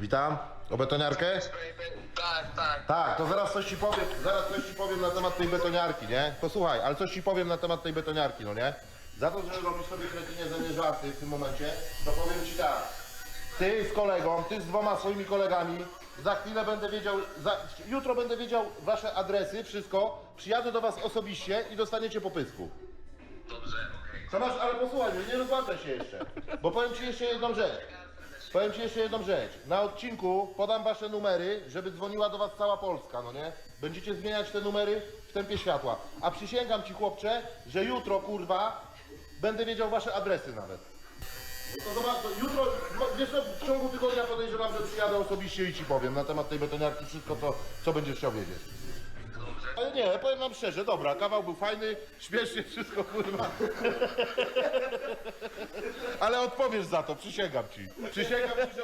Witam. O betoniarkę? Tak, tak. Tak, to zaraz coś ci powiem, zaraz coś ci powiem na temat tej betoniarki, nie? Posłuchaj, ale coś ci powiem na temat tej betoniarki, no nie? Za to, że robisz sobie kretynie ze mnie żarty w tym momencie, to powiem ci tak. Ty z kolegą, ty z dwoma swoimi kolegami, za chwilę będę wiedział, za, jutro będę wiedział wasze adresy, wszystko, przyjadę do was osobiście i dostaniecie po pysku. Dobrze, okej. To masz, ale posłuchaj, mnie, nie rozłączaj się jeszcze, bo powiem ci jeszcze jedną rzecz. Powiem ci jeszcze jedną rzecz. Na odcinku podam wasze numery, żeby dzwoniła do was cała Polska, no nie? Będziecie zmieniać te numery w tempie światła. A przysięgam ci, chłopcze, że jutro, kurwa, będę wiedział wasze adresy nawet. To zobacz, to jutro, wiesz co, w ciągu tygodnia podejrzewam, że przyjadę osobiście i ci powiem na temat tej betoniarki wszystko, co, co będziesz chciał wiedzieć. Ale nie, powiem wam szczerze, dobra, kawał był fajny, śmiesznie wszystko, kurwa. Ale odpowiesz za to, przysięgam ci. Przysięgam ci, że